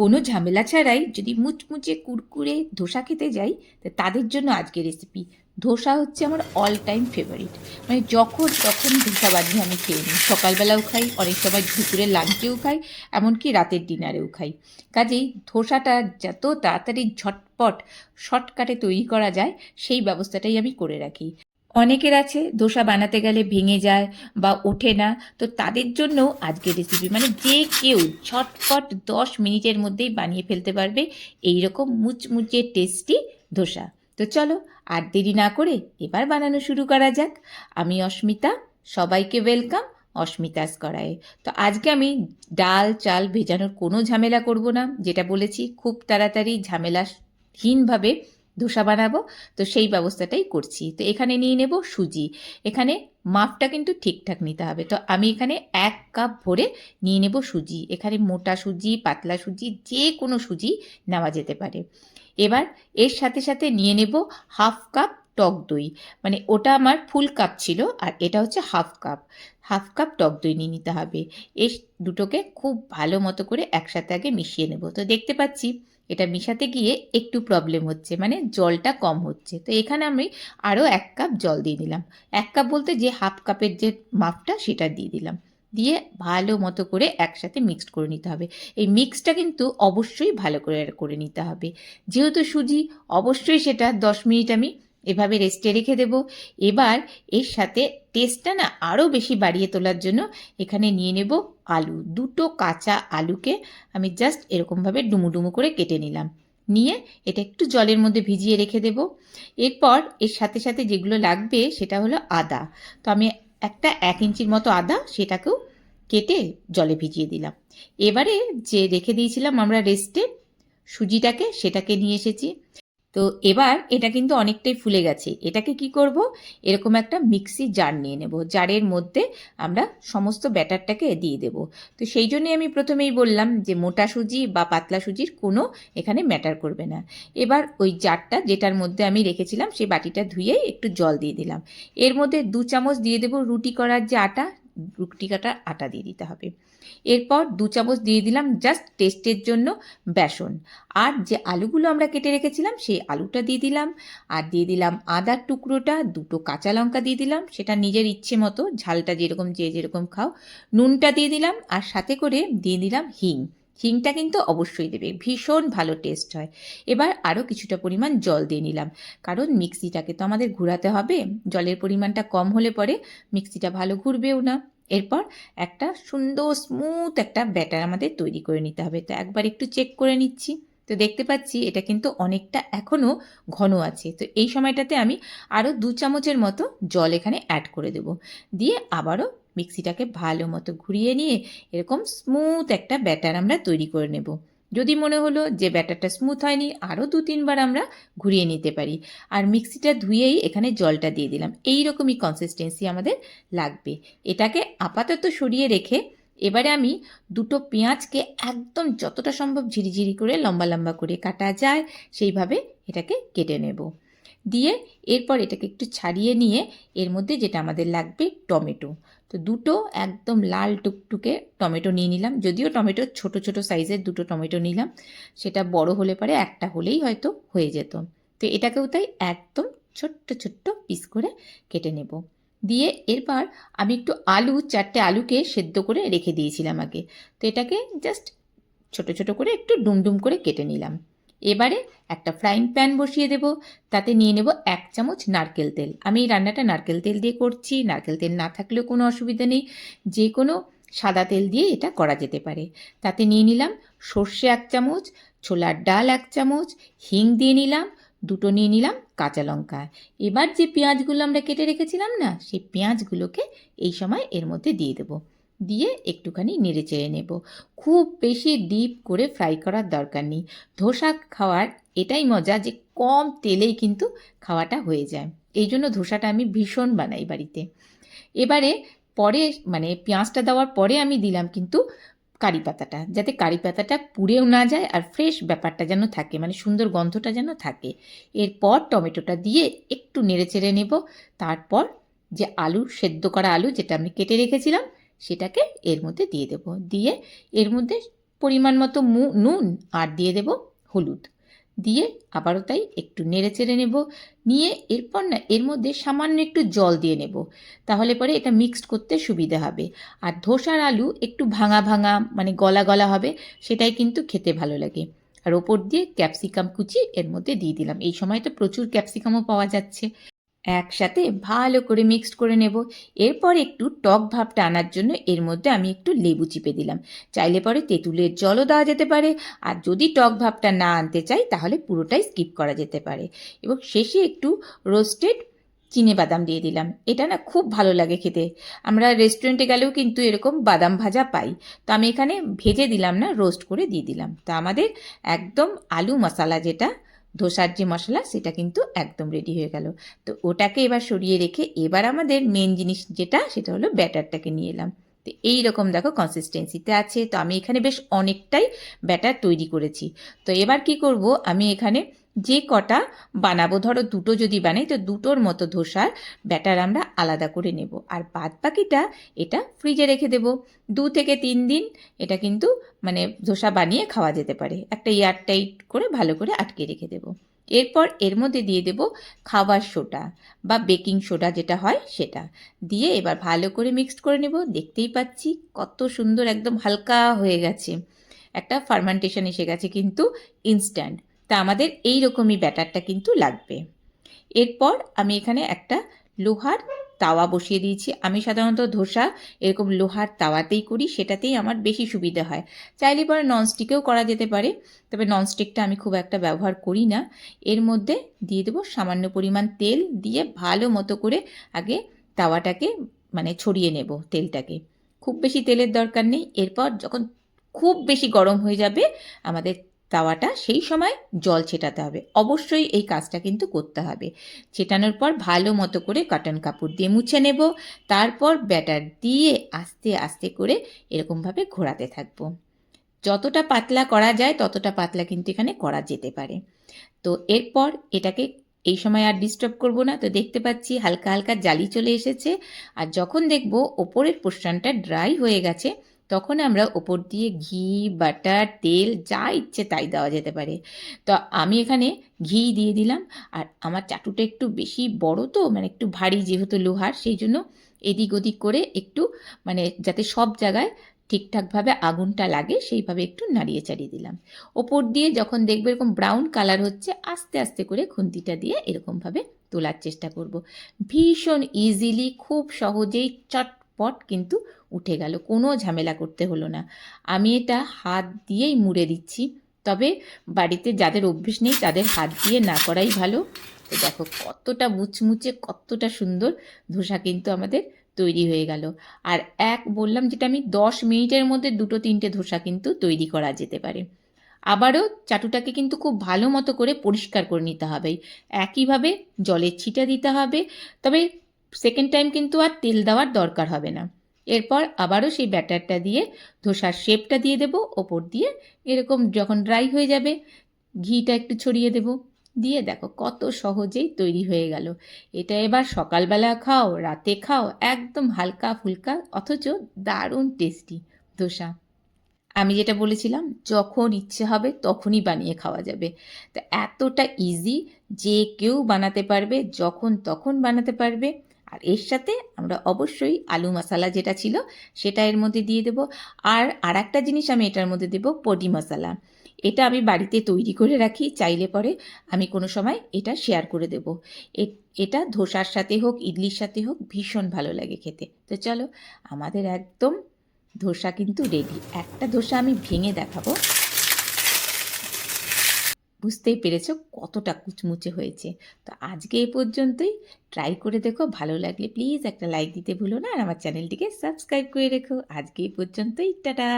কোনো ঝামেলা ছাড়াই যদি মুচমুচে কুরকুরে ধোসা খেতে যাই, তা তাদের জন্য আজকের রেসিপি ধোসা হচ্ছে আমার অল টাইম ফেভারিট মানে যখন তখন ধোসা বানিয়ে আমি খেয়ে নিই। সকালবেলাও খাই, অনেক সময় দুপুরের লাঞ্চেও খাই, এমনকি রাতের ডিনারেও খাই। কাজেই ধোসাটা যত তাড়াতাড়ি ঝটপট শর্টকাটে তৈরি করা যায়, সেই ব্যবস্থাটাই আমি করে রাখি। অনেকের আছে ধোসা বানাতে গেলে ভেঙে যায় বা ওঠে না। তো তাদের জন্য আজকে রেসিপি মানে যে কেউ ঝটপট দশ মিনিটের মধ্যেই বানিয়ে ফেলতে পারবে এই রকম মুচমুচে টেস্টি ধোসা তো চলো আর দেরি না করে এবার বানানো শুরু করা যাক। আমি অস্মিতা, সবাইকে ওয়েলকাম অস্মিতাস করায়। তো আজকে আমি ডাল, চাল ভেজানোর কোনো ঝামেলা করব না, যেটা বলেছি, খুব তাড়াতাড়ি ঝামেলাহীনভাবে ধোসা বানাবো। তো সেই ব্যবস্থাটাই করছি। তো এখানে নিয়ে নেব সুজি। এখানে মাপটা কিন্তু ঠিকঠাক নিতে হবে। তো আমি এখানে এক কাপ ভরে নিয়ে নেব সুজি। এখানে মোটা সুজি, পাতলা সুজি যে কোনো সুজি নেওয়া যেতে পারে। এবার এর সাথে সাথে নিয়ে নেব হাফ কাপ টক দই। মানে ওটা আমার ফুল কাপ ছিল আর এটা হচ্ছে হাফ কাপ। হাফ কাপ টক দই নিয়ে নিতে হবে। এই দুটোকে খুব ভালো মতো করে একসাথে আগে মিশিয়ে নেব। তো দেখতে পাচ্ছি এটা মিশাতে গিয়ে একটু প্রবলেম হচ্ছে মানে জলটা কম হচ্ছে। তো এখানে আমি আরও এক কাপ জল দিয়ে দিলাম। এক কাপ বলতে যে হাফ কাপের যে মাপটা সেটা দিয়ে দিলাম। দিয়ে ভালো মতো করে একসাথে মিক্সড করে নিতে হবে। এই মিক্সটা কিন্তু অবশ্যই ভালো করে করে নিতে হবে। যেহেতু সুজি, অবশ্যই সেটা দশ মিনিট আমি এভাবে রেস্টে রেখে দেব। এবার এর সাথে টেস্টটা না আরও বেশি বাড়িয়ে তোলার জন্য এখানে নিয়ে নেব আলু, দুটো কাঁচা আলুকে আমি জাস্ট এরকমভাবে ডুমু ডুমু করে কেটে নিলাম। নিয়ে এটা একটু জলের মধ্যে ভিজিয়ে রেখে দেব। এরপর এর সাথে সাথে যেগুলো লাগবে সেটা হলো আদা। তো আমি একটা এক ইঞ্চির মতো আদা সেটাকেও কেটে জলে ভিজিয়ে দিলাম। এবারে যে রেখে দিয়েছিলাম আমরা রেস্টে সুজিটাকে সেটাকে নিয়ে এসেছি। তো এবার এটা কিন্তু অনেকটাই ফুলে গেছে। এটাকে কি করব? এরকম একটা মিক্সি জার নিয়ে নেব। জারের মধ্যে আমরা সমস্ত ব্যাটারটাকে দিয়ে দেব। তো সেই জন্যই আমি প্রথমেই বললাম যে মোটা সুজি বা পাতলা সুজির কোনো এখানে ম্যাটার করবে না। এবার ওই জারটা যেটার মধ্যে আমি রেখেছিলাম, সেই বাটিটা ধুয়ে একটু জল দিয়ে দিলাম। এর মধ্যে দু চামচ দিয়ে দেবো রুটি করার যে আটা রুটি কাটার আটা দিয়ে দিতে হবে। এরপর দু চামচ দিয়ে দিলাম জাস্ট টেস্টের জন্য বেসন। আর যে আলুগুলো আমরা কেটে রেখেছিলাম, সেই আলুটা দিয়ে দিলাম। আর দিয়ে দিলাম আদার টুকরোটা, দুটো কাঁচা লঙ্কা দিয়ে দিলাম। সেটা নিজের ইচ্ছে মতো, ঝালটা যেরকম যে যেরকম খাও, নুনটা দিয়ে দিলাম। আর সাথে করে দিয়ে দিলাম হিং। হিংটা কিন্তু অবশ্যই দেবে। ভীষণ ভালো টেস্ট হয়। এবার আরও কিছুটা পরিমাণ জল দিয়ে নিলাম। কারণ মিক্সিটাকে তো আমাদের ঘোরাতে হবে। জলের পরিমাণটা কম হলে পরে মিক্সিটা ভালো ঘুরবেও না। এরপর একটা সুন্দর স্মুথ একটা ব্যাটার আমাদের তৈরি করে নিতে হবে। তো একবার একটু চেক করে নিচ্ছি। তো দেখতে পাচ্ছি এটা কিন্তু অনেকটা এখনও ঘন আছে। তো এই সময়টাতে আমি আরও দু চামচের মতো জল এখানে অ্যাড করে দেব। দিয়ে আবারও মিক্সিটাকে ভালো মতো ঘুরিয়ে নিয়ে এরকম স্মুথ একটা ব্যাটার আমরা তৈরি করে নেব। যদি মনে হলো যে ব্যাটারটা স্মুথ হয়নি, আরও দু তিনবার আমরা ঘুরিয়ে নিতে পারি। আর মিক্সিটা ধুয়েই এখানে জলটা দিয়ে দিলাম। এই রকমই কনসিস্টেন্সি আমাদের লাগবে। এটাকে আপাতত সরিয়ে রেখে এবারে আমি দুটো পেঁয়াজকে একদম যতটা সম্ভব ঝিরিঝিরি করে লম্বা লম্বা করে কাটা যায়, সেইভাবে এটাকে কেটে নেব। দিয়ে এরপর এটাকে একটু ছাড়িয়ে নিয়ে এর মধ্যে যেটা আমাদের লাগবে টমেটো। তো দুটো একদম লাল টুকটুকে টমেটো নিয়ে নিলাম। যদিও টমেটো ছোট ছোট সাইজের দুটো টমেটো নিলাম। সেটা বড় হলে পরে, একটা হলেই হয়তো হয়ে যেত। তো এটাকেও তাই একদম ছোট্ট ছোট্ট পিস করে কেটে নেব। দিয়ে এরপর আমি একটু আলু, চারটে আলুকে সেদ্ধ করে রেখে দিয়েছিলাম আগে। তো এটাকে জাস্ট ছোট ছোট করে একটু ডুমডুম করে কেটে নিলাম। এবারে একটা ফ্রাইং প্যান বসিয়ে দেব। তাতে নিয়ে নেব এক চামচ নারকেল তেল। আমি রান্নাটা নারকেল তেল দিয়ে করছি। নারকেল তেল না থাকলেও কোনো অসুবিধা নেই। যে কোনো সাদা তেল দিয়ে এটা করা যেতে পারে। তাতে নিয়ে নিলাম সর্ষে এক চামচ, ছোলার ডাল এক চামচ, হিং দিয়ে নিলাম, দুটো নিয়ে নিলাম কাঁচা লঙ্কা। এবার যে পেঁয়াজগুলো আমরা কেটে রেখেছিলাম না, সেই পেঁয়াজগুলোকে এই সময় এর মধ্যে দিয়ে দেবো। দিয়ে একটুখানি নেড়ে চেড়ে নেব। খুব বেশি ডিপ করে ফ্রাই করার দরকার নেই। ধোসা খাওয়ার এটাই মজা যে কম তেলেই কিন্তু খাওয়াটা হয়ে যায়। এই জন্য ধোসাটা আমি ভীষণ বানাই বাড়িতে। এবারে পরে মানে পেঁয়াজটা দেওয়ার পরে আমি দিলাম কিন্তু কারি পাতাটা, যাতে কারি পাতাটা পুড়েও না যায় আর ফ্রেশ ব্যাপারটা যেন থাকে মানে সুন্দর গন্ধটা যেন থাকে। এরপর টমেটোটা দিয়ে একটু নেড়ে চেড়ে নেব। তারপর যে আলু, সেদ্ধ করা আলু যেটা আমি কেটে রেখেছিলাম সেটাকে এর মধ্যে দিয়ে দেব। দিয়ে এর মধ্যে পরিমাণ মতো নুন আর দিয়ে দেব হলুদ। দিয়ে আবারও তাই একটু নেড়ে চেড়ে নেব। নিয়ে এরপর না, এর মধ্যে সামান্য একটু জল দিয়ে নেব। তাহলে পরে এটা মিক্সড করতে সুবিধা হবে। আর ধোসার আলু একটু ভাঙা ভাঙা মানে গলা গলা হবে, সেটাই কিন্তু খেতে ভালো লাগে। আর ওপর দিয়ে ক্যাপসিকাম কুচি এর মধ্যে দিয়ে দিলাম। এই সময় তো প্রচুর ক্যাপসিকামও পাওয়া যাচ্ছে। একসাথে ভালো করে মিক্সড করে নেব। এরপর একটু টক ভাবটা আনার জন্য এর মধ্যে আমি একটু লেবু চিপে দিলাম। চাইলে পরে তেঁতুলের জলও দেওয়া যেতে পারে। আর যদি টক ভাবটা না আনতে চাই, তাহলে পুরোটাই স্কিপ করা যেতে পারে। এবং শেষে একটু রোস্টেড চিনে বাদাম দিয়ে দিলাম। এটা না খুব ভালো লাগে খেতে। আমরা রেস্টুরেন্টে গেলেও কিন্তু এরকম বাদাম ভাজা পাই। তো আমি এখানে ভেজে দিলাম না রোস্ট করে দিয়ে দিলাম। তা আমাদের একদম আলু মশলা যেটা ধোসার যে মশলা, সেটা কিন্তু একদম রেডি হয়ে গেল। তো ওটাকে এবার সরিয়ে রেখে এবার আমাদের মেন জিনিস যেটা, সেটা হলো ব্যাটারটাকে নিয়ে এলাম। তো এইরকম দেখো কনসিস্টেন্সিতে আছে। তো আমি এখানে বেশ অনেকটাই ব্যাটার তৈরি করেছি। তো এবার কি করব? আমি এখানে যে কটা বানাবো, ধরো দুটো যদি বানাই, তো দুটোর মতো ধোসার ব্যাটার আমরা আলাদা করে নেব। আর বাদ বাকিটা এটা ফ্রিজে রেখে দেব। দু থেকে তিন দিন এটা কিন্তু মানে ধোসা বানিয়ে খাওয়া যেতে পারে। একটা এয়ার টাইট করে ভালো করে আটকে রেখে দেব। এরপর এর মধ্যে দিয়ে দেব খাবার সোডা বা বেকিং সোডা যেটা হয় সেটা। দিয়ে এবার ভালো করে মিক্সড করে নেব। দেখতেই পাচ্ছি কত সুন্দর একদম হালকা হয়ে গেছে। একটা ফার্মেন্টেশন এসে গেছে কিন্তু ইনস্ট্যান্ট। তা আমাদের এই রকমই ব্যাটারটা কিন্তু লাগবে। এরপর আমি এখানে একটা লোহার তাওয়া বসিয়ে দিয়েছি। আমি সাধারণত ধোসা এরকম লোহার তাওয়াতেই করি, সেটাতেই আমার বেশি সুবিধা হয়। চাইলে পরে ননস্টিকেও করা যেতে পারে, তবে ননস্টিকটা আমি খুব একটা ব্যবহার করি না। এর মধ্যে দিয়ে দেবো সামান্য পরিমাণ তেল দিয়ে ভালো মতো করে আগে তাওয়াটাকে মানে ছড়িয়ে নেব তেলটাকে। খুব বেশি তেলের দরকার নেই। এরপর যখন খুব বেশি গরম হয়ে যাবে, আমাদের তাওয়াটা সেই সময় জল ছেটাতে হবে। অবশ্যই এই কাজটা কিন্তু করতে হবে। ছেটানোর পর ভালো মতো করে কটন কাপড় দিয়ে মুছে নেব। তারপর ব্যাটার দিয়ে আস্তে আস্তে করে এরকমভাবে ঘোরাতে থাকব। যতটা পাতলা করা যায়, ততটা পাতলা কিন্তু এখানে করা যেতে পারে। তো এরপর এটাকে এই সময় আর ডিস্টার্ব করব না। তো দেখতে পাচ্ছি হালকা হালকা জালি চলে এসেছে। আর যখন দেখব ওপরের পোর্শনটা ড্রাই হয়ে গেছে তখন আমরা ওপর দিয়ে ঘি, বাটার, তেল যা ইচ্ছে তাই দেওয়া যেতে পারে। তো আমি এখানে ঘি দিয়ে দিলাম। আর আমার চাটুটা একটু বেশি বড় তো মানে একটু ভারী যেহেতু লোহার, সেই জন্য এদিক ওদিক করে একটু মানে যাতে সব জায়গায় ঠিকঠাকভাবে আগুনটা লাগে, সেইভাবে একটু নাড়িয়ে চাড়িয়ে দিলাম। ওপর দিয়ে যখন দেখবে এরকম ব্রাউন কালার হচ্ছে, আস্তে আস্তে করে খুন্তিটা দিয়ে এরকমভাবে তোলার চেষ্টা করব। ভীষণ ইজিলি খুব সহজেই চটপট কিন্তু উঠে গেল। কোনো ঝামেলা করতে হলো না। আমি এটা হাত দিয়েই মুড়ে দিচ্ছি। তবে বাড়িতে যাদের অভ্যেস নেই তাদের হাত দিয়ে না করাই ভালো। তো দেখো কতটা মুচমুচে, কতটা সুন্দর ধোসা কিন্তু আমাদের তৈরি হয়ে গেল। আর এক বললাম যেটা আমি, দশ মিনিটের মধ্যে দুটো তিনটে ধোসা কিন্তু তৈরি করা যেতে পারে। আবারও চাটুটাকে কিন্তু খুব ভালো মতো করে পরিষ্কার করে নিতে হবে। একইভাবে জলের ছিটা দিতে হবে। তবে সেকেন্ড টাইম কিন্তু আর তেল দেওয়ার দরকার হবে না। এরপর আবারও সেই ব্যাটারটা দিয়ে ধোসার শেপটা দিয়ে দেব, ওপর দিয়ে এরকম যখন ড্রাই হয়ে যাবে, ঘিটা একটু ছড়িয়ে দেব। দিয়ে দেখো কত সহজেই তৈরি হয়ে গেল। এটা এবার সকালবেলা খাও, রাতে খাও, একদম হালকা ফুলকা, অথচ দারুণ টেস্টি ধোসা। আমি যেটা বলেছিলাম, যখন ইচ্ছে হবে তখনই বানিয়ে খাওয়া যাবে। তা এতটা ইজি যে কেউ বানাতে পারবে, যখন তখন বানাতে পারবে। আর এর সাথে আমরা অবশ্যই আলু মশলা যেটা ছিল, সেটা এর মধ্যে দিয়ে দেব। আর আর একটা জিনিস আমি এটার মধ্যে দেব পডি মশলা। এটা আমি বাড়িতে তৈরি করে রাখি, চাইলে পরে আমি কোনো সময় এটা শেয়ার করে দেব। এটা ধোসার সাথে হোক, ইডলির সাথে হোক, ভীষণ ভালো লাগে খেতে। তো চলো, আমাদের একদম ধোসা কিন্তু রেডি একটা ধোসা আমি ভেঙে দেখাবো। বুঝতেই পেরেছ কতটা কুচমুচে হয়েছে। তো আজকে এ পর্যন্তই। ট্রাই করে দেখো, ভালো লাগলে প্লিজ একটা লাইক দিতে ভুলো না। আর আমার চ্যানেলটিকে সাবস্ক্রাইব করে রেখো। আজকে এই পর্যন্তই। টাটা!